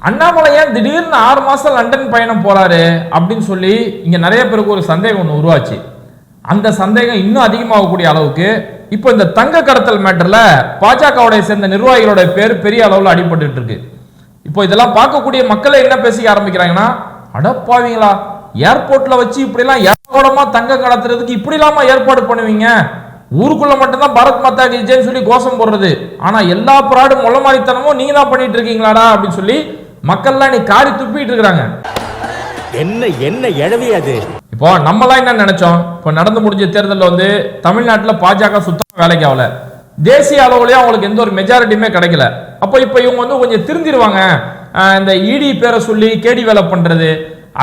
அண்ணாமலை ஏன் திடீர்னு ஆறு மாதம் லண்டன் பயணம் போகிறாரு அப்படின்னு சொல்லி இங்கே நிறைய பேருக்கு ஒரு சந்தேகம் ஒன்று உருவாச்சு. அந்த சந்தேகம் இன்னும் அதிகமாகக்கூடிய அளவுக்கு இப்போ இந்த தங்க கடத்தல் மேட்டரில் பாஜகவுடைய சேர்ந்த நிர்வாகிகளோட பேர் பெரிய அளவில் அடிபட்டு இருக்கு. இப்போ இதெல்லாம் பார்க்கக்கூடிய மக்களை என்ன பேசிக்க ஆரம்பிக்கிறாங்கன்னா அடப்பாவீங்களா ஏர்போர்ட்டில் வச்சு இப்படிலாம் ஏர்போடமாக தங்க கடத்துறதுக்கு இப்படி இல்லாமல் ஏற்பாடு பண்ணுவீங்க. ஊருக்குள்ள மட்டும்தான் பாரத் மாதா கி சொல்லி கோஷம் போடுறது. ஆனால் எல்லா பிராடும் முள்ள மாதிரித்தனமும் நீங்க தான் பண்ணிட்டு இருக்கீங்களாடா அப்படின்னு சொல்லி மக்கள்லாம் நீ காரி துப்பிட்டு இருக்கிறாங்க. என்ன என்ன எழவி அது? இப்போ நம்மலாம் என்ன நினைச்சோம்? இப்போ நடந்து முடிஞ்ச தேர்தலில் வந்து தமிழ்நாட்டில் பாஜக சுத்தமாக வேலைக்கு ஆகல. தேசிய அளவுலயும் அவங்களுக்கு எந்த ஒரு மெஜாரிட்டியுமே கிடைக்கல. அப்போ இப்போ இவங்க வந்து கொஞ்சம் திருந்திருவாங்க. இந்த இடி பேரை சொல்லி கேடி வேலை பண்றது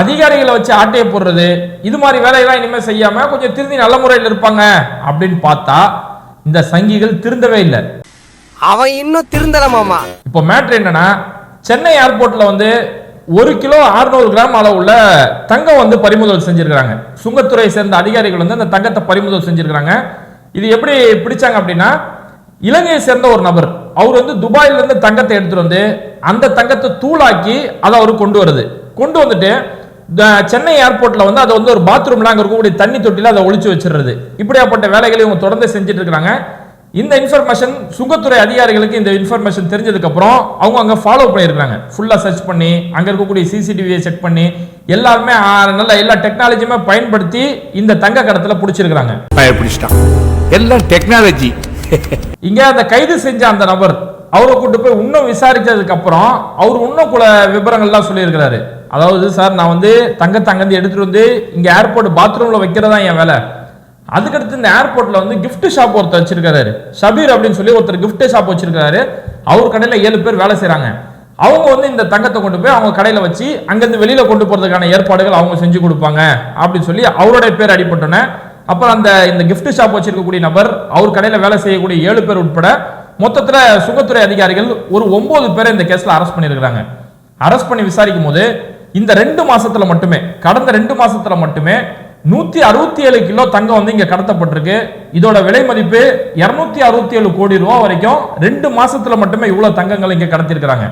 அதிகாரிகளை வச்சு ஆட்டையை போடுறது இது மாதிரி வேலையெல்லாம் இனிமேல் செய்யாம கொஞ்சம் திருந்தி நல்ல முறையில் இருப்பாங்க அப்படின்னு பார்த்தா இந்த சங்கிகள் திருந்தவே இல்லை. அவன் இன்னும் திருந்தல மாமா. இப்போ மேட்ரு என்னன்னா சென்னை ஏர்போர்ட்டில் வந்து ஒரு கிலோ 600 கிராம் அளவுள்ள தங்கம் வந்து பறிமுதல் செஞ்சுருக்கிறாங்க. சுங்கத்துறை சேர்ந்த அதிகாரிகள் வந்து அந்த தங்கத்தை பறிமுதல் செஞ்சுருக்கிறாங்க. இது எப்படி பிடிச்சாங்க அப்படின்னா இலங்கையை சேர்ந்த ஒரு நபர் அவர் வந்து துபாயிலிருந்து தங்கத்தை எடுத்துட்டு வந்து அந்த தங்கத்தை தூளாக்கி அதை அவர் கொண்டு வருது. கொண்டு வந்துட்டு சென்னை ஏர்போர்ட்ல வந்து அதை வந்து ஒரு பாத்ரூம்ல அங்கே இருக்கக்கூடிய தண்ணி தொட்டியில் அதை ஒழிச்சு வச்சிடுறது. இப்படியாப்பட்ட வேலைகளை இவங்க தொடர்ந்து செஞ்சுட்டு இருக்கிறாங்க. இந்த இன்ஃபர்மேஷன் சுங்கத்துறை அதிகாரிகளுக்கு இந்த இன்ஃபர்மேஷன் தெரிஞ்சதுக்கு அப்புறம் அவங்க அங்க ஃபாலோ பண்ணியிருக்காங்க. ஃபுல்லா சர்ச் பண்ணி அங்க இருக்கக்கூடிய சிசிடிவியை செக் பண்ணி எல்லாருமே நல்ல எல்லா டெக்னாலஜியுமே பயன்படுத்தி இந்த தங்க கடத்தல பிடிச்சிருக்காங்க பயப்பிடிச்சிட்டான். எல்லாம் டெக்னாலஜி இங்க அந்த கைது செஞ்ச அந்த நபர் அவரை கூட்டு போய் இன்னும் விசாரிச்சதுக்கு அப்புறம் அவர் இன்னும் கூட விவரங்கள்லாம் சொல்லியிருக்கிறாரு. அதாவது சார் நான் வந்து தங்கத்தை அங்கேருந்து எடுத்துட்டு வந்து இங்க ஏர்போர்ட் பாத்ரூம்ல வைக்கிறதா என் வேலை? அதுக்கடுத்து இந்த ஏர்போர்ட்ல வந்து கிஃப்ட் ஷாப் ஒருத்தர் வச்சிருக்காரு. ஷபீர் அப்படின்னு சொல்லி ஒருத்தர் கிஃப்ட் ஷாப் வச்சிருக்காரு. அவர் கடையில ஏழு பேர் வேலை செய்கிறாங்க அவங்க வந்து இந்த தங்கத்தை கொண்டு போய் அவங்க கடையில வச்சு அங்கிருந்து வெளியில கொண்டு போறதுக்கான ஏற்பாடுகள் அவங்க செஞ்சு கொடுப்பாங்க அப்படின்னு சொல்லி அவருடைய பேர் அடிபட்டோன்னே அப்புறம் அந்த இந்த கிஃப்ட் ஷாப் வச்சிருக்கக்கூடிய நபர் அவர் கடையில வேலை செய்யக்கூடிய ஏழு பேர் உட்பட மொத்தத்துல சுங்கத்துறை அதிகாரிகள் ஒரு ஒன்பது பேரை இந்த கேஸ்ல அரெஸ்ட் பண்ணியிருக்கிறாங்க. அரெஸ்ட் பண்ணி விசாரிக்கும் போது இந்த ரெண்டு மாசத்துல மட்டுமே கடந்த ரெண்டு மாசத்துல மட்டுமே நூத்தி அறுபத்தி ஏழு கிலோ தங்கம் வந்து இங்க கடத்தப்பட்டிருக்கு. இதோட விலை மதிப்பு இருநூத்தி அறுபத்தி ஏழு கோடி ரூபா வரைக்கும் ரெண்டு மாசத்துல மட்டுமே இவ்வளவு தங்கங்கள் இங்க கடத்திருக்கிறாங்க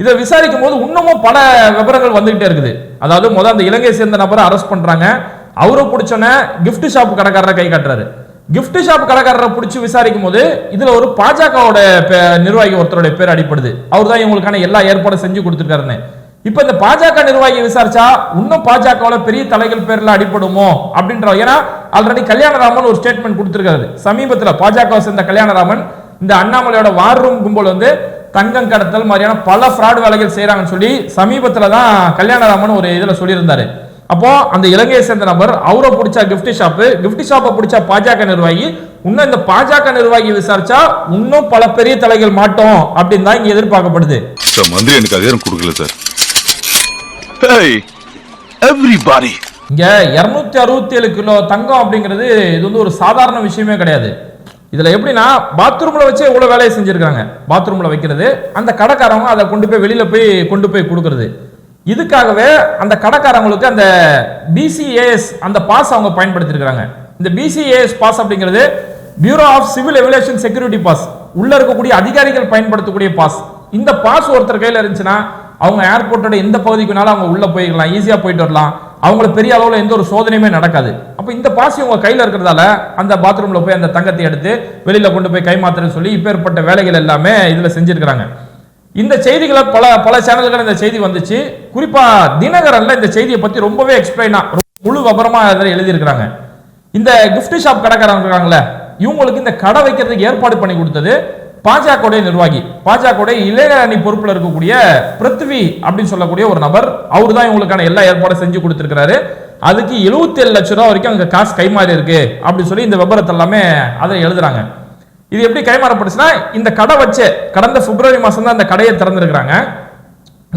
இதை விசாரிக்கும் போது இன்னமும் பல விவரங்கள் வந்துகிட்டே இருக்குது. அதாவது முதல் அந்த இலங்கையை சேர்ந்த நபரை அரெஸ்ட் பண்றாங்க. அவரை பிடிச்சோன்னே கிஃப்ட் ஷாப் கடைக்காரரை கை காட்டுறாரு. கிஃப்ட் ஷாப் கடைக்காரரை பிடிச்சி விசாரிக்கும் போது இதுல ஒரு பாஜகவோட நிர்வாகி ஒருத்தருடைய பேர் அடிப்படுது அவர் தான் இவங்களுக்கான எல்லா ஏற்பாடும் செஞ்சு கொடுத்துருக்காருன்னு. இப்ப இந்த பாஜக நிர்வாகி விசாரிச்சா இன்னும் பாஜகவில் பெரிய தலைகள் பேர்ல அடிப்படுமோ அப்படின்ற ஏன்னா ஆல்ரெடி கல்யாணராமன் ஒரு ஸ்டேட்மெண்ட் கொடுத்திருக்காரு. சமீபத்தில் பாஜக சேர்ந்த கல்யாணராமன் இந்த அண்ணாமலையோட வார் ரூம் கும்பல் வந்து தங்கம் கடத்தல் மாதிரியான பல ஃப்ராட் வேலைகள் செய்யறாங்கன்னு சொல்லி சமீபத்தில் தான் கல்யாணராமன் ஒரு இதில் சொல்லியிருந்தாரு. அப்போ அந்த இலங்கையை சேர்ந்த நபர் அவரை பிடிச்சா கிஃப்ட் ஷாப்பு கிஃப்ட் ஷாப்பை பிடிச்சா பாஜக நிர்வாகி இன்னும் இந்த பாஜக நிர்வாகி விசாரிச்சா இன்னும் பல பெரிய தலைகள் மாட்டோம் அப்படின்னு தான் இங்க எதிர்பார்க்கப்படுது. சார் மந்திரி எனக்கு அதிகாரம் கொடுக்கல சார். ஹேய் எவ்ரிபாடி இங்க இருநூத்தி அறுபத்தி ஏழு கிலோ தங்கம் அப்படிங்கிறது இது வந்து ஒரு சாதாரண விஷயமே கிடையாது. இதுல எப்படின்னா பாத்ரூம்ல வச்சே இவ்வளவு வேலையை செஞ்சிருக்காங்க பாத்ரூம்ல வைக்கிறது அந்த கடைக்காரவங்க அதை கொண்டு போய் வெளியில போய் கொண்டு போய் கொடுக்கறது. இதுக்காகவே அந்த கடைக்காரங்களுக்கு அந்த பிசிஏஎஸ் அந்த பாஸ் அவங்க பயன்படுத்தியிருக்காங்க இந்த பிசிஏஎஸ் பாஸ் அப்படிங்கிறது bureau of civil aviation security pass உள்ள இருக்கக்கூடிய அதிகாரிகள் பயன்படுத்தக்கூடிய பாஸ் இந்த பாஸ் ஒருத்தர் கையில இருந்துச்சுன்னா அவங்க ஏர்போர்ட்டோட எந்த பகுதிக்கு வேணாலும் அவங்க உள்ள போய்க்கலாம் ஈஸியா போயிட்டு வரலாம். அவங்கள பெரிய அளவில் எந்த ஒரு சோதனையுமே நடக்காது. அப்போ இந்த பாசி இவங்க கையில் இருக்கிறதால அந்த பாத்ரூம்ல போய் அந்த தங்கத்தை எடுத்து வெளியில கொண்டு போய் கைமாத்துறேன்னு சொல்லி இப்பேற்பட்ட வேலைகள் எல்லாமே இதுல செஞ்சிருக்கிறாங்க. இந்த செய்திகளை பல பல சேனல்கள் இந்த செய்தி வந்துச்சு. குறிப்பா தினகரன்ல இந்த செய்தியை பத்தி ரொம்பவே எக்ஸ்பிளைனா முழு விபரமா அதில் எழுதியிருக்கிறாங்க. இந்த கிஃப்ட் ஷாப் கடைக்காரங்க இருக்காங்களே இவங்களுக்கு இந்த கடை வைக்கிறதுக்கு ஏற்பாடு பண்ணி கொடுத்தது பாஜக நிர்வாகி. பாஜக இளைஞரணி பொறுப்பில் இருக்கக்கூடிய பிருத்வி அப்படின்னு சொல்லக்கூடிய ஒரு நபர் அவர் தான் இவங்களுக்கான எல்லா ஏற்பாடும் செஞ்சு கொடுத்துருக்கிறாரு. அதுக்கு 77 ஏழு லட்ச ரூபா வரைக்கும் அங்கே காசு கைமாறி இருக்கு அப்படின்னு சொல்லி இந்த விபரத்தை எல்லாமே அதை எழுதுறாங்க. இது எப்படி கைமாறப்பட்டுச்சுன்னா இந்த கடை வச்சு கடந்த பிப்ரவரி மாதம் தான் இந்த கடையை திறந்துருக்கிறாங்க.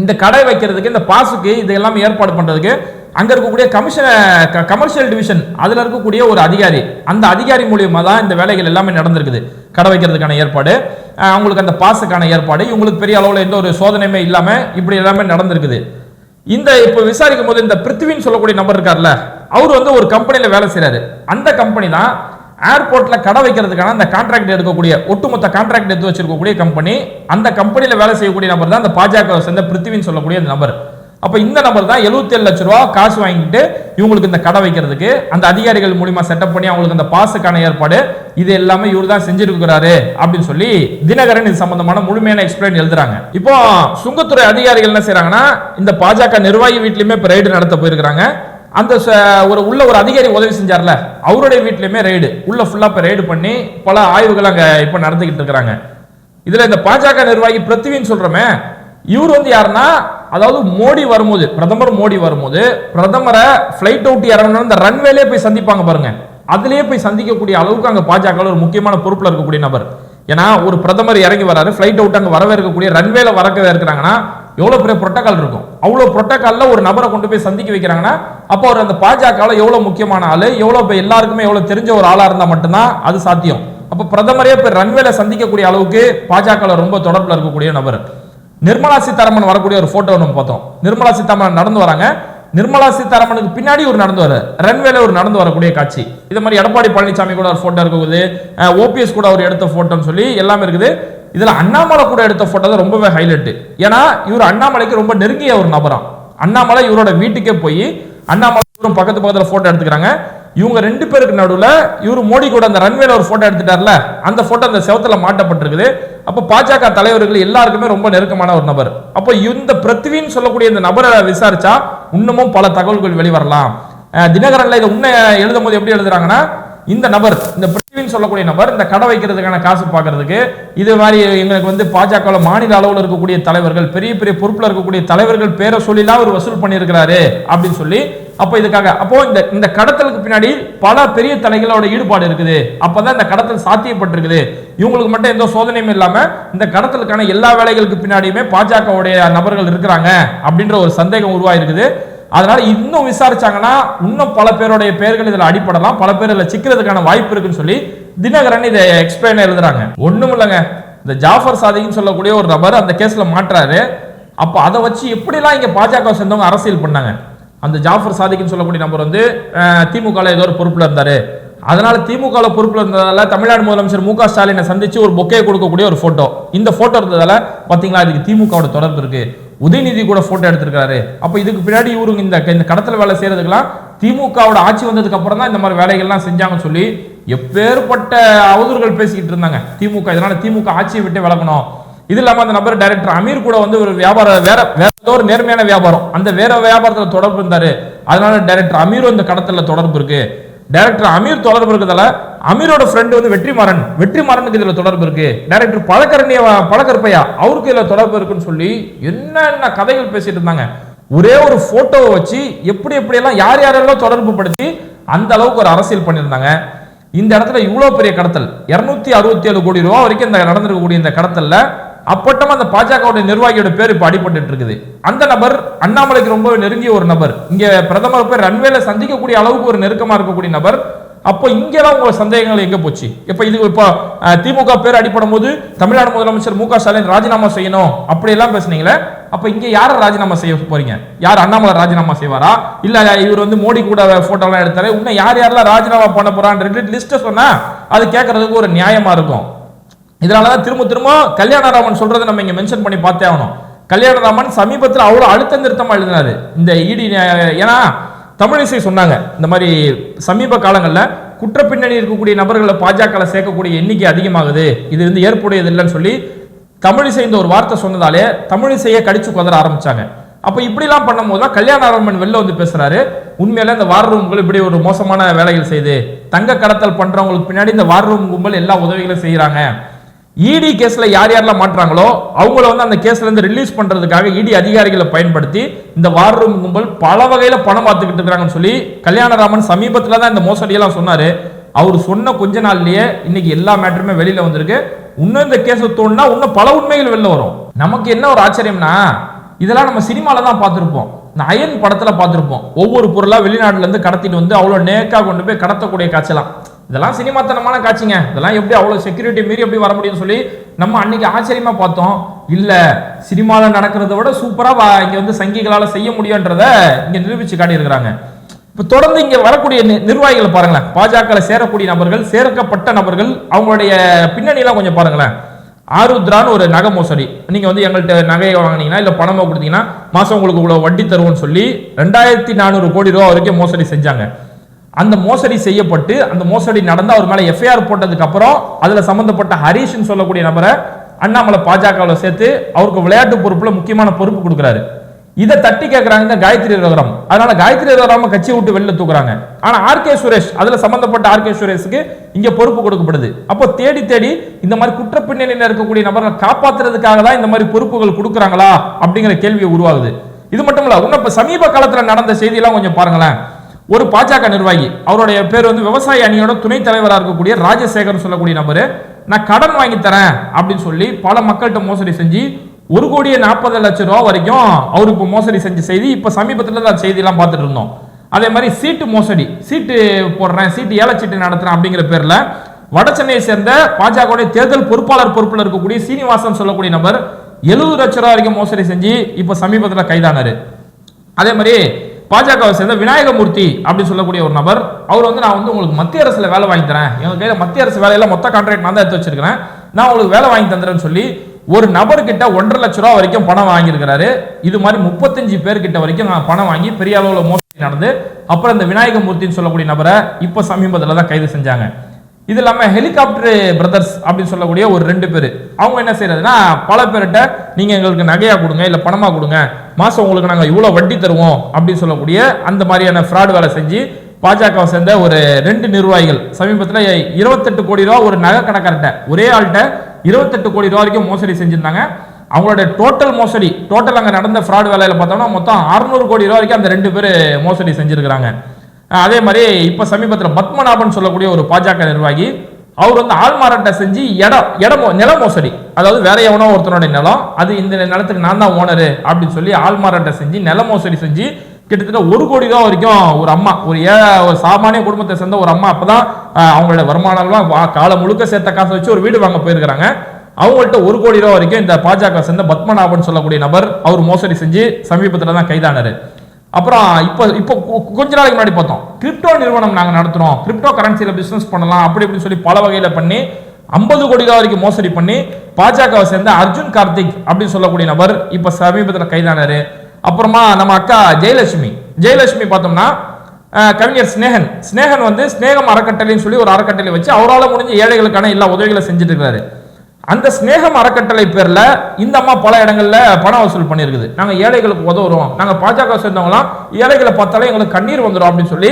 இந்த கடை வைக்கிறதுக்கு இந்த பாசுக்கு இது எல்லாமே ஏற்பாடு பண்ணுறதுக்கு அங்கே இருக்கக்கூடிய கமிஷன கமர்ஷியல் டிவிஷன் அதில் இருக்கக்கூடிய ஒரு அதிகாரி அந்த அதிகாரி மூலியமாக தான் இந்த வேலைகள் எல்லாமே நடந்திருக்குது. கடை வைக்கிறதுக்கான ஏற்பாடு அவங்களுக்கு அந்த பாஸுக்கான ஏற்பாடு இவங்களுக்கு பெரிய அளவில் எந்த ஒரு சோதனையுமே இல்லாமல் இப்படி எல்லாமே நடந்திருக்குது. இந்த இப்போ விசாரிக்கும் போது இந்த பிருத்திவின்னு சொல்லக்கூடிய நபர் இருக்கார்ல அவர் வந்து ஒரு கம்பெனியில் வேலை செய்கிறாரு அந்த கம்பெனி தான் ஏர்போர்ட்டில் கடை வைக்கிறதுக்கான அந்த கான்ட்ராக்ட் எடுக்கக்கூடிய ஒட்டுமொத்த கான்ட்ராக்ட் எடுத்து வச்சிருக்கக்கூடிய கம்பெனி. அந்த கம்பெனியில் வேலை செய்யக்கூடிய நபர் தான் அந்த பாஜக சேர்ந்த பிருத்திவின்னு சொல்லக்கூடிய அந்த நபர். அப்போ இந்த நபர் தான் 77 லட்ச ரூபா காசு வாங்கிட்டு இவங்களுக்கு இந்த கடை வைக்கிறதுக்கு அந்த அதிகாரிகள் மூலிமா செட்டப் பண்ணி அவங்களுக்கு அந்த பாஸுக்கான ஏற்பாடு இது எல்லாமே இவர் தான் செஞ்சிருக்கிறாரு அப்படின்னு சொல்லி தினகரன் இது சம்பந்தமான முழுமையான எக்ஸ்பிளைன் எழுதுறாங்க. இப்போ சுங்கத்துறை அதிகாரிகள் என்ன செய்யறாங்கன்னா இந்த பாஜக நிர்வாகி வீட்லயுமே இப்போ ரைடு நடத்த போயிருக்கிறாங்க. அந்த ச- ஒரு உள்ள ஒரு அதிகாரி உதவி செஞ்சார்ல அவருடைய வீட்லயுமே ரைடு உள்ள ஃபுல்லா இப்ப ரைடு பண்ணி பல ஆய்வுகள் அங்க இப்ப நடந்துகிட்டு இருக்கிறாங்க. இதுல இந்த பாஜக நிர்வாகி பிருத்திவின்னு சொல்றோமே இவர் வந்து யாருன்னா அதாவது மோடி வரும்போது பிரதமர் மோடி வரும்போது பிரதமரை ஃபிளைட் அவுட் இறங்கணும் இந்த ரன்வேலே போய் சந்திப்பாங்க பாருங்க. அதுலேயே போய் சந்திக்கக்கூடிய அளவுக்கு அங்கே பாஜக ஒரு முக்கியமான பொறுப்பில் இருக்கக்கூடிய நபர். ஏன்னா ஒரு பிரதமர் இறங்கி வராரு ஃபிளைட் அவுட் அங்கே வரவே இருக்கக்கூடிய ரன்வேல வரவே இருக்கிறாங்கன்னா எவ்வளோ பெரிய புரோட்டோக்கால் இருக்கும்? அவ்வளோ புரோட்டோக்காலில் ஒரு நபரை கொண்டு போய் சந்திக்க வைக்கிறாங்கன்னா அப்போ அவர் அந்த பாஜகவில் எவ்வளோ முக்கியமான ஆள் எவ்வளோ இப்போ எல்லாருக்குமே எவ்வளோ தெரிஞ்ச ஒரு ஆளாக இருந்தால் மட்டும்தான் அது சாத்தியம். அப்போ பிரதமரே இப்போ ரன்வேல சந்திக்கக்கூடிய அளவுக்கு பாஜகவில் ரொம்ப தொடர்பில் இருக்கக்கூடிய நபர். நிர்மலா சீதாராமன் வரக்கூடிய ஒரு போட்டோ நம்ம பார்த்தோம். நிர்மலா சீதாராமன் நடந்து வராங்க. நிர்மலா சீதாராமனுக்கு பின்னாடி ஒரு நடந்து வர ரன்வேல ஒரு நடந்து வரக்கூடிய காட்சி. இது மாதிரி எடப்பாடி பழனிசாமி கூட ஒரு போட்டோ இருக்குது. ஓபிஎஸ் கூட அவர் எடுத்த போட்டோன்னு சொல்லி எல்லாமே இருக்குது. இதுல அண்ணாமலை கூட எடுத்த போட்டோ தான் ரொம்பவே ஹைலைட் ஏன்னா இவர் அண்ணாமலைக்கு ரொம்ப நெருங்கிய ஒரு நபராம். அண்ணாமலை இவரோட வீட்டுக்கே போய் அண்ணாமலை பக்கத்து பக்கத்துல போட்டோ எடுத்துக்கிறாங்க. இவங்க ரெண்டு பேருக்கு நடுவில் இவரு மோடி கூட அந்த ரன்வேல ஒரு போட்டோ எடுத்துட்டார்ல அந்த போட்டோ அந்த செவத்துல மாட்டப்பட்டிருக்குது. அப்போ பாஜக தலைவர்கள் எல்லாருக்குமே ரொம்ப நெருக்கமான ஒரு நபர். அப்போ இந்த பிருத்திவின்னு சொல்லக்கூடிய இந்த நபரை விசாரிச்சா இன்னமும் பல தகவல்கள் வெளிவரலாம். தினகரன்ல இதை உண்மை எழுதும் போது எப்படி எழுதுறாங்கன்னா இந்த நபர் இந்த பிருத்திவின்னு சொல்லக்கூடிய நபர் இந்த கடை வைக்கிறதுக்கான காசு பார்க்கறதுக்கு இது மாதிரி எங்களுக்கு வந்து பாஜக மாநில அளவில் இருக்கக்கூடிய தலைவர்கள் பெரிய பெரிய பொறுப்பில் இருக்கக்கூடிய தலைவர்கள் பேரை சொல்லிலாம் அவர் வசூல் பண்ணியிருக்கிறாரு அப்படின்னு சொல்லி அப்போ இதுக்காக. அப்போ இந்த இந்த கடத்தலுக்கு பின்னாடி பல பெரிய தலைகளோட ஈடுபாடு இருக்குது. அப்பதான் இந்த கடத்தல் சாத்தியப்பட்டிருக்குது. இவங்களுக்கு மட்டும் எந்த சோதனையும் இல்லாம இந்த கடத்தலுக்கான எல்லா வேலைகளுக்கு பின்னாடியுமே பாஜகவுடைய நபர்கள் இருக்கிறாங்க அப்படின்ற ஒரு சந்தேகம் உருவாயிருக்குது. அதனால இன்னும் விசாரிச்சாங்கன்னா இன்னும் பல பேருடைய பெயர்கள் இதில் அடிப்படலாம் பல பேர் இதில் சிக்கிறதுக்கான வாய்ப்பு இருக்குன்னு சொல்லி தினகரன் இதை எக்ஸ்பிளைன் எழுதுறாங்க. ஒன்றும் இல்லைங்க. இந்த ஜாஃபர் சாதின்னு சொல்லக்கூடிய ஒரு நபர் அந்த கேஸில் மாட்டுறாரு. அப்போ அதை வச்சு எப்படிலாம் இங்கே பாஜக சேர்ந்தவங்க அரசியல் பண்ணாங்க? அந்த ஜாஃபர் சாதிக்னு சொல்லக்கூடிய நபர் வந்து திமுகவில் ஏதோ ஒரு பொறுப்புல இருந்தாரு. அதனால திமுகவில் பொறுப்பில் பொறுப்புல இருந்ததால தமிழ்நாடு முதலமைச்சர் மு க ஸ்டாலினை சந்திச்சு ஒரு பொக்கே கொடுக்கக்கூடிய ஒரு போட்டோ இந்த போட்டோ இருந்ததால பாத்தீங்களா இதுக்கு திமுகவோட தொடர்பு இருக்கு. உதயநிதி கூட போட்டோ எடுத்திருக்காரு அப்ப இதுக்கு பின்னாடி இவருங்க இந்த இந்த கடத்தல் வேலை செய்யறதுக்கெல்லாம் திமுகவோட ஆட்சி வந்ததுக்கு அப்புறம் தான் இந்த மாதிரி வேலைகள்லாம் செஞ்சாங்கன்னு சொல்லி எப்பேற்பட்ட அவதூறுகள் பேசிக்கிட்டு இருந்தாங்க. திமுக இதனால திமுக ஆட்சியை விட்டு விலகணும். இது இல்லாமல் அந்த நபர் டைரக்டர் அமீர் கூட வந்து ஒரு வியாபார வேற வேற ஏதோ ஒரு நேர்மையான வியாபாரம். அந்த வேற வியாபாரத்தில் தொடர்பு இருந்தார். அதனால டைரக்டர் அமீரும் இந்த கடத்தில் தொடர்பு இருக்கு. டைரக்டர் அமீர் தொடர்பு இருக்கிறதால அமீரோட ஃப்ரெண்டு வந்து வெற்றிமாறன். வெற்றிமாறனுக்கு இதில் தொடர்பு இருக்கு. டைரக்டர் பழக்கரணிய பழக்கற்பையா அவருக்கு இதில் தொடர்பு இருக்குன்னு சொல்லி என்னென்ன கதைகள் பேசிட்டு இருந்தாங்க. ஒரே ஒரு போட்டோவை வச்சு எப்படி எப்படியெல்லாம் யார் யாரெல்லாம் தொடர்பு படுத்தி அந்த அளவுக்கு ஒரு அரசியல் பண்ணியிருந்தாங்க. இந்த இடத்துல இவ்வளோ பெரிய கடத்தல். 267 அறுபத்தி ஏழு கோடி ரூபா வரைக்கும் இந்த நடந்திருக்கக்கூடிய இந்த கடத்தலில் அப்பட்டமா அந்த பாஜகவுடைய நிர்வாகியோட பேர் இப்போ அடிபட்டு இருக்குது. அந்த நபர் அண்ணாமலைக்கு ரொம்ப நெருங்கிய ஒரு நபர். இங்க பிரதமர் போய் ரன்வேல சந்திக்கக்கூடிய அளவுக்கு ஒரு நெருக்கமா இருக்கக்கூடிய நபர். அப்போ இங்கெல்லாம் உங்க சந்தேகங்கள் எங்க போச்சு? இப்ப இது இப்போ திமுக பேர் அடிப்படும் போது தமிழ்நாடு முதலமைச்சர் மு க ஸ்டாலின் ராஜினாமா செய்யணும் அப்படி எல்லாம் பேசுனீங்களே அப்ப இங்க யார ராஜினாமா செய்ய போறீங்க? யார் அண்ணாமலை ராஜினாமா செய்வாரா? இல்ல இவர் வந்து மோடி கூட போட்டோ எல்லாம் எடுத்தாரு. இன்னும் யார் யாரெல்லாம் ராஜினாமா பண்ண போறான்னு லிஸ்ட் சொன்னா அது கேட்கறதுக்கு ஒரு நியாயமா இருக்கும். இதனாலதான் திரும்ப திரும்ப கல்யாணராமன் சொல்றதை நம்ம இங்க மென்ஷன் பண்ணி பார்த்தே ஆகணும். கல்யாணராமன் சமீபத்தில் அவ்வளோ அழுத்த நிறுத்தமாக எழுதினாரு. இந்த இடி ஏன்னா தமிழிசை சொன்னாங்க. இந்த மாதிரி சமீப காலங்களில் குற்ற பின்னணி இருக்கக்கூடிய நபர்களை பாஜகவில் சேர்க்கக்கூடிய எண்ணிக்கை அதிகமாகுது. இது வந்து ஏற்புடையது இல்லைன்னு சொல்லி தமிழிசை இந்த ஒரு வார்த்தை சொன்னதாலே தமிழிசையை கடிச்சு கொதற ஆரம்பிச்சாங்க. அப்போ இப்படிலாம் பண்ணும்போது தான் கல்யாணராமன் வெளில வந்து பேசுறாரு. உண்மையில இந்த வார் ரூம்கள் இப்படி ஒரு மோசமான வேலைகள் செய்யுது தங்க கடத்தல் பண்றவங்களுக்கு பின்னாடி இந்த வார் ரூம் கும்பல் எல்லா உதவிகளும் செய்யறாங்க இடி கேஸில் யார் யாரெல்லாம் மாட்டுறாங்களோ அவங்கள வந்து அந்த கேஸ்லேருந்து ரிலீஸ் பண்ணுறதுக்காக இடி அதிகாரிகளை பயன்படுத்தி இந்த வார் ரூம் கும்பல் பல வகையில் பணம் பார்த்துக்கிட்டு இருக்கிறாங்கன்னு சொல்லி கல்யாணராமன் சமீபத்தில் தான் இந்த மோசடியெல்லாம் சொன்னார். அவர் சொன்ன கொஞ்ச நாள்லயே இன்னைக்கு எல்லா மேட்டருமே வெளியில் வந்திருக்கு. இன்னும் இந்த கேஸ் தோணுனா இன்னும் பல உண்மைகள் வெளில வரும். நமக்கு என்ன ஒரு ஆச்சரியம்னா இதெல்லாம் நம்ம சினிமாவில் தான் பார்த்துருப்போம். இந்த அயன் படத்தில் பார்த்துருப்போம். ஒவ்வொரு பொருளாக வெளிநாட்டிலேருந்து கடத்திட்டு வந்து அவ்வளோ நேக்காக கொண்டு போய் கடத்தக்கூடிய காட்சிலாம் இதெல்லாம் சினிமாத்தனமான காட்சிங்க. இதெல்லாம் எப்படி அவ்வளோ செக்யூரிட்டி மீறி எப்படி வர முடியும்னு சொல்லி நம்ம அன்னைக்கு ஆச்சரியமா பார்த்தோம். இல்ல சினிமால நடக்கிறத விட சூப்பரா வா- இங்க வந்து சங்கிகளால செய்ய முடியும்ன்றத இங்க நிரூபிச்சு காட்டியிருக்கிறாங்க. இப்ப தொடர்ந்து இங்க வரக்கூடிய நி- பாருங்களேன். பாஜக சேரக்கூடிய நபர்கள் சேர்க்கப்பட்ட நபர்கள் அவங்களுடைய பின்னணியெல்லாம் கொஞ்சம் பாருங்களேன். ஆருத்ரான்னு ஒரு நகை மோசடி. நீங்க வந்து எங்கள்கிட்ட நகையை வாங்குனீங்கன்னா இல்ல பணமா கொடுத்தீங்கன்னா மாசம் உங்களுக்கு இவ்வளவு வட்டி தருவோம்னு சொல்லி ரெண்டாயிரத்தி நானூறு கோடி ரூபா வரைக்கும் மோசடி செஞ்சாங்க. அந்த மோசடி செய்யப்பட்டு அந்த மோசடி நடந்து அவர் மேல எஃப்ஐஆர் போட்டதுக்கு அப்புறம் அதுல சம்பந்தப்பட்ட ஹரீஷ்னு சொல்லக்கூடிய நபரை அண்ணாமலை பாஜகவில் சேர்த்து அவருக்கு விளையாட்டு பொறுப்புல முக்கியமான பொறுப்பு கொடுக்குறாரு. இதை தட்டி கேட்கறாங்க இந்த காயத்ரி ரகுராம். அதனால காயத்ரி ரகுராம கட்சியை விட்டு வெளில தூக்குறாங்க. ஆனா ஆர் கே சுரேஷ் அதுல சம்பந்தப்பட்ட ஆர் கே சுரேஷுக்கு இங்க பொறுப்பு கொடுக்கப்படுது. அப்போ தேடி தேடி இந்த மாதிரி குற்ற பின்னணியில் இருக்கக்கூடிய நபர்கள் காப்பாத்துறதுக்காக தான் இந்த மாதிரி பொறுப்புகள் கொடுக்குறாங்களா அப்படிங்கிற கேள்வி உருவாகுது. இது மட்டும் இல்ல இன்னும் இப்ப சமீப காலத்துல நடந்த செய்தியெல்லாம் கொஞ்சம் பாருங்களேன். ஒரு பாஜக நிர்வாகி. அவருடைய பேர் வந்து விவசாய அணியோட துணைத் தலைவராக இருக்கக்கூடிய ராஜசேகர் சொல்லக்கூடிய நபர். நான் கடன் வாங்கி தரேன் அப்படின்னு சொல்லி பல மக்கள்கிட்ட மோசடி செஞ்சு ஒரு கோடியே நாற்பது லட்சம் ரூபா வரைக்கும் அவரு இப்போ மோசடி செஞ்ச செய்தி இப்போ சமீபத்தில் தான் செய்தியெல்லாம் பார்த்துட்டு இருந்தோம். அதே மாதிரி சீட்டு மோசடி சீட்டு போடுறேன் சீட்டு ஏலச்சீட்டு நடத்துறேன் அப்படிங்கிற பேர்ல வட சென்னையை சேர்ந்த பாஜக தேர்தல் பொறுப்பாளர் பொறுப்பில் இருக்கக்கூடிய சீனிவாசன் சொல்லக்கூடிய நபர் எழுபது லட்ச ரூபா வரைக்கும் மோசடி செஞ்சு இப்போ சமீபத்தில் கைதானாரு. அதே மாதிரி பாஜகவை சேர்ந்த விநாயகமூர்த்தி அப்படின்னு சொல்லக்கூடிய ஒரு நபர். அவர் வந்து நான் வந்து உங்களுக்கு மத்திய அரசில் வேலை வாங்கி தரேன். எங்கள் கையில் மத்திய அரசு வேலையெல்லாம் மொத்த கான்ட்ராக்ட் நான் தான் எடுத்து வச்சிருக்கிறேன். நான் உங்களுக்கு வேலை வாங்கி தந்துறேன்னு சொல்லி ஒரு நபர்கிட்ட ஒன்றரை லட்ச ரூபா வரைக்கும் பணம் வாங்கியிருக்கிறாரு. இது மாதிரி முப்பத்தஞ்சு பேர்கிட்ட வரைக்கும் நான் பணம் வாங்கி பெரிய அளவில் மோசடி நடந்து அப்புறம் இந்த விநாயகமூர்த்தின்னு சொல்லக்கூடிய நபரை இப்போ சமீபத்தில் தான் கைது செஞ்சாங்க. இது இல்லாமல் ஹெலிகாப்டர் பிரதர்ஸ் அப்படின்னு சொல்லக்கூடிய ஒரு ரெண்டு பேர். அவங்க என்ன செய்யறதுன்னா பல பேர்கிட்ட நீங்கள் எங்களுக்கு நகையாக கொடுங்க இல்லை பணமாக கொடுங்க மாதம் உங்களுக்கு நாங்கள் இவ்வளோ வட்டி தருவோம் அப்படின்னு சொல்லக்கூடிய அந்த மாதிரியான ஃப்ராட் வேலை செஞ்சு பாஜகவை சேர்ந்த ஒரு ரெண்டு நிர்வாகிகள். சமீபத்தில் இருபத்தெட்டு கோடி ரூபா ஒரு நகை கணக்கார்ட்ட ஒரே ஆள்கிட்ட இருபத்தெட்டு கோடி ரூபா வரைக்கும் மோசடி செஞ்சுருந்தாங்க. அவங்களுடைய டோட்டல் மோசடி டோட்டல் அங்கே நடந்த ஃப்ராட் வேலையில் பார்த்தோம்னா மொத்தம் 600 கோடி ரூபா வரைக்கும் அந்த ரெண்டு பேர் மோசடி செஞ்சுருக்கிறாங்க. அதே மாதிரி இப்போ சமீபத்தில் பத்மநாபன் சொல்லக்கூடிய ஒரு பாஜக நிர்வாகி அவர் வந்து ஆள்மாறாட்ட செஞ்சு இடம் இடம் நில மோசடி. அதாவது வேற எவனோ ஒருத்தனுடைய நிலம் அது இந்த நிலத்துக்கு நான் தான் ஓனரு அப்படின்னு சொல்லி ஆள்மாறாட்ட செஞ்சு நில மோசடி செஞ்சு கிட்டத்தட்ட ஒரு கோடி ரூபா வரைக்கும் ஒரு அம்மா ஒரு ஏ ஒரு சாமானிய குடும்பத்தை சேர்ந்த ஒரு அம்மா அப்போ தான் அவங்களோட வருமானம்லாம் வா- காலம் முழுக்க சேர்த்த காசை வச்சு ஒரு வீடு வாங்க போயிருக்கிறாங்க. அவங்கள்ட்ட ஒரு கோடி ரூபா வரைக்கும் இந்த பாஜக சேர்ந்த பத்மநாபன் சொல்லக்கூடிய நபர் அவர் மோசடி செஞ்சு சமீபத்தில் தான் கைதானாரு. அப்புறம் இப்போ இப்போ கொஞ்ச நாளைக்கு முன்னாடி பார்த்தோம். கிரிப்டோ நிறுவனம் நாங்கள் நடத்துகிறோம் கிரிப்டோ கரன்சியில் பிஸ்னஸ் பண்ணலாம் அப்படி இப்படின்னு சொல்லி பல வகையில் பண்ணி ஐம்பது கோடி ரூபா வரைக்கும் மோசடி பண்ணி பாஜகவை சேர்ந்த அர்ஜுன் கார்த்திக் அப்படின்னு சொல்லக்கூடிய நபர் இப்போ சமீபத்தில் கைதானார். அப்புறமா நம்ம அக்கா ஜெயலட்சுமி. ஜெயலட்சுமி பார்த்தோம்னா கவிஞர் ஸ்னேகன் ஸ்னேகன் வந்து ஸ்னேகம் அறக்கட்டளைன்னு சொல்லி ஒரு அறக்கட்டளை வச்சு அவரால் முடிஞ்ச ஏழைகளுக்கான எல்லா உதவிகளை செஞ்சுட்டு இருக்கிறாரு. அந்த ஸ்னேகம் அறக்கட்டளை பேரில் இந்த அம்மா பல இடங்களில் பணம் வசூல் பண்ணியிருக்குது. நாங்கள் ஏழைகளுக்கு உதவுறோம். நாங்கள் பாஜக சேர்ந்தவங்களாம் ஏழைகளை பார்த்தாலே எங்களுக்கு கண்ணீர் வந்துடும் அப்படின்னு சொல்லி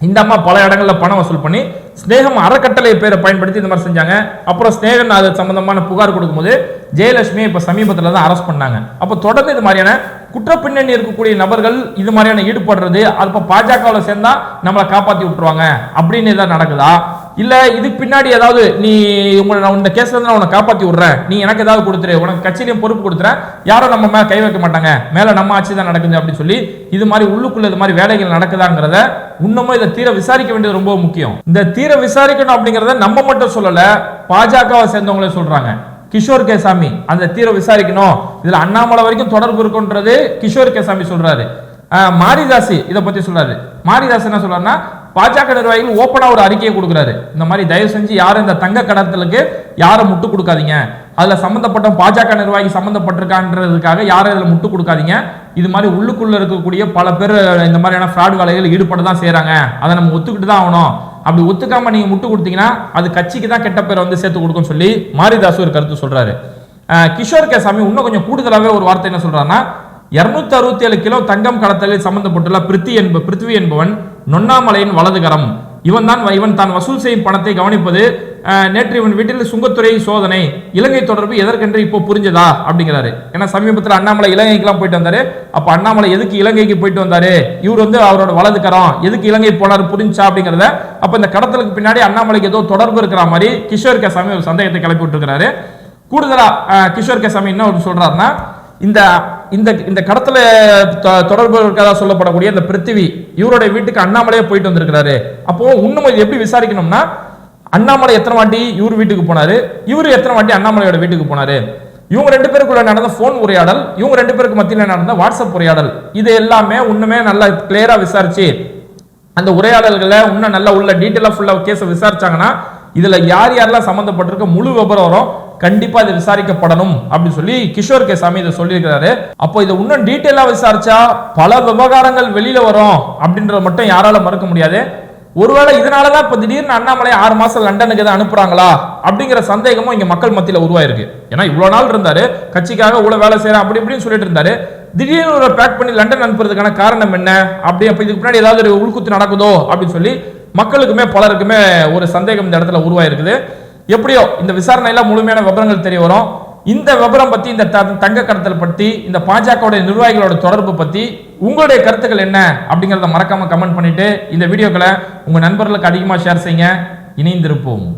இந்த அம்மா பல இடங்களில் பணம் வசூல் பண்ணி ஸ்னேகம் அறக்கட்டளை பேரை பயன்படுத்தி இந்த மாதிரி செஞ்சாங்க. அப்புறம் ஸ்னேகன் அது சம்பந்தமான புகார் கொடுக்கும்போது ஜெயலட்சுமி இப்போ சமீபத்தில் தான் அரெஸ்ட் பண்ணாங்க. அப்போ தொடர்ந்து இது மாதிரியான குற்ற பின்னணி இருக்கக்கூடிய நபர்கள் இது மாதிரியான ஈடுபடுறது அப்போ பாஜகவில் சேர்ந்தா நம்மளை காப்பாற்றி விட்டுருவாங்க அப்படின்னு ஏதாவது நடக்குதா? இல்ல இதுக்கு பின்னாடி ஏதாவது நீ உங்களை நான் இந்த கேஸ்ல இருந்து நான் உன்னை காப்பாத்தி விடுறேன். நீ எனக்கு ஏதாவது கொடுத்துரு. உனக்கு கட்சியிலையும் பொறுப்பு கொடுத்துறேன். யாரும் நம்ம மேல கை வைக்க மாட்டாங்க. மேல நம்ம ஆட்சி தான் நடக்குது அப்படின்னு சொல்லி இது மாதிரி உள்ளுக்குள்ள இது மாதிரி வேலைகள் நடக்குதாங்கிறத இன்னமும் இதை தீர விசாரிக்க வேண்டியது ரொம்ப முக்கியம். இந்த தீர விசாரிக்கணும் அப்படிங்கறத நம்ம மட்டும் சொல்லல பாஜகவை சேர்ந்தவங்களே சொல்றாங்க. கிஷோர் கேசாமி அந்த தீர விசாரிக்கணும். இதுல அண்ணாமலை வரைக்கும் தொடர்பு இருக்குன்றது கிஷோர் கேசாமி சொல்றாரு. மாரிதாசி இதை பத்தி சொல்றாரு. மாரிதாஸ் என்ன சொல்றாருன்னா பாஜக நிர்வாகிகள் ஓப்பனா ஒரு அறிக்கையை கொடுக்குறாரு. இந்த மாதிரி தயவு செஞ்சு யாரும் இந்த தங்க கடத்தலுக்கு யாரும் முட்டு கொடுக்காதீங்க. அதுல சம்பந்தப்பட்ட பாஜக நிர்வாகி சம்மந்தப்பட்டிருக்கான்றதுக்காக யாரும் இதுல முட்டு கொடுக்காதீங்க. இது மாதிரி உள்ளுக்குள்ள இருக்கக்கூடிய பல பேர் இந்த மாதிரியான ஃப்ராட் வேலைகள் ஈடுபட தான் செய்கிறாங்க அதை நம்ம ஒத்துக்கிட்டு தான் ஆகணும். அப்படி ஒத்துக்காம நீங்க முட்டு கொடுத்தீங்கன்னா அது கட்சிக்கு தான் கெட்ட பேரை வந்து சேர்த்து கொடுக்கும்னு சொல்லி மாரிதாஸ் ஒரு கருத்து சொல்றாரு. கிஷோர் கேசாமி இன்னும் கொஞ்சம் கூடுதலாவே ஒரு வார்த்தை என்ன சொல்றாருன்னா இருநூத்தி அறுபத்தி ஏழு கிலோ தங்கம் கடத்தலில் சம்பந்தப்பட்டுள்ள பிருத்தி என்ப பிருத்வி என்பவன் நொன்னாமலையின் வலதுகரம். இவன் தான் இவன் தான் வசூல் செய்யும் பணத்தை கவனிப்பது நேற்று இவன் வீட்டில் சுங்கத்துறை சோதனை இலங்கை தொடர்பு எதற்கென்று இப்போ புரிஞ்சதா? அப்படிங்கிறாரு. ஏன்னா சமீபத்தில் அண்ணாமலை இலங்கைக்கெல்லாம் போயிட்டு வந்தாரு. அப்போ அண்ணாமலை எதுக்கு இலங்கைக்கு போயிட்டு வந்தாரு? இவர் வந்து அவரோட வலதுகரம். எதுக்கு இலங்கை போனார் புரிஞ்சா? அப்படிங்கிறத அப்போ இந்த கடத்தலுக்கு பின்னாடி அண்ணாமலைக்கு ஏதோ தொடர்பு இருக்கிற மாதிரி கிஷோர் கேசாமி ஒரு சந்தேகத்தை கிளப்பி விட்டுருக்கிறாரு. கூடுதலாக அஹ், கிஷோர் கேசாமி என்ன ஒரு சொல்றாருன்னா இந்த இந்த இந்த கடத்தில் தொடர்பு இருக்கதா சொல்லப்படக்கூடிய இந்த பிருத்திவி இவருடைய வீட்டுக்கு அண்ணாமலையே போயிட்டு வந்திருக்கிறாரு. அப்போ இன்னும் இது எப்படி விசாரிக்கணும்னா அண்ணாமலை எத்தனை வாட்டி இவர் வீட்டுக்கு போனாரு இவர் எத்தனை வாட்டி அண்ணாமலையோட வீட்டுக்கு போனாரு? இவங்க ரெண்டு பேருக்குள்ள நடந்த ஃபோன் உரையாடல் இவங்க ரெண்டு பேருக்கு மத்தியில் நடந்த வாட்ஸ்அப் உரையாடல் இது எல்லாமே உண்மையே நல்லா கிளியரா விசாரிச்சு அந்த உரையாடல்களை இன்னும் நல்லா உள்ள டீட்டெயிலாக ஃபுல்லாக கேஸை விசாரிச்சாங்கன்னா இதில் யார் யாரெல்லாம் சம்மந்தப்பட்டிருக்க முழு விபரம் வரும். கண்டிப்பா இது விசாரிக்கப்படணும் அப்படின்னு சொல்லி கிஷோர் கே சாமி இதை சொல்லியிருக்கிறாரு. அப்போ இதை இன்னும் டீட்டெயிலா விசாரிச்சா பல விவகாரங்கள் வெளியில வரும் அப்படின்றத மட்டும் யாரால மறுக்க முடியாது. ஒருவேளை இதனாலதான் இப்ப திடீர்னு அண்ணாமலை ஆறு மாசம் லண்டனுக்கு தான் அனுப்புறாங்களா அப்படிங்கிற சந்தேகமும் இங்க மக்கள் மத்தியில உருவாயிருக்கு. ஏன்னா இவ்வளவு நாள் இருந்தாரு கட்சிக்காக இவ்வளவு வேலை செய்யறேன் அப்படி இப்படின்னு சொல்லிட்டு இருந்தாரு. திடீர்னு ஒரு பேக் பண்ணி லண்டன் அனுப்புறதுக்கான காரணம் என்ன? அப்படி அப்ப இதுக்கு முன்னாடி ஏதாவது ஒரு உள்குத்து நடக்குதோ அப்படின்னு சொல்லி மக்களுக்குமே பலருக்குமே ஒரு சந்தேகம் இந்த இடத்துல உருவாயிருக்குது. எப்படியோ இந்த விசாரணையில முழுமையான விவரங்கள் தெரிய வரும். இந்த விவரம் பத்தி இந்த த- தங்க கடத்தல் பத்தி இந்த பாஜகவுடைய நிர்வாகிகளோட தொடர்பு பத்தி உங்களுடைய கருத்துக்கள் என்ன அப்படிங்கறத மறக்காம கமெண்ட் பண்ணிட்டு இந்த வீடியோக்களை உங்க நண்பர்களுக்கு அதிகமா ஷேர் செய்யுங்க. இணைந்திருப்போம்.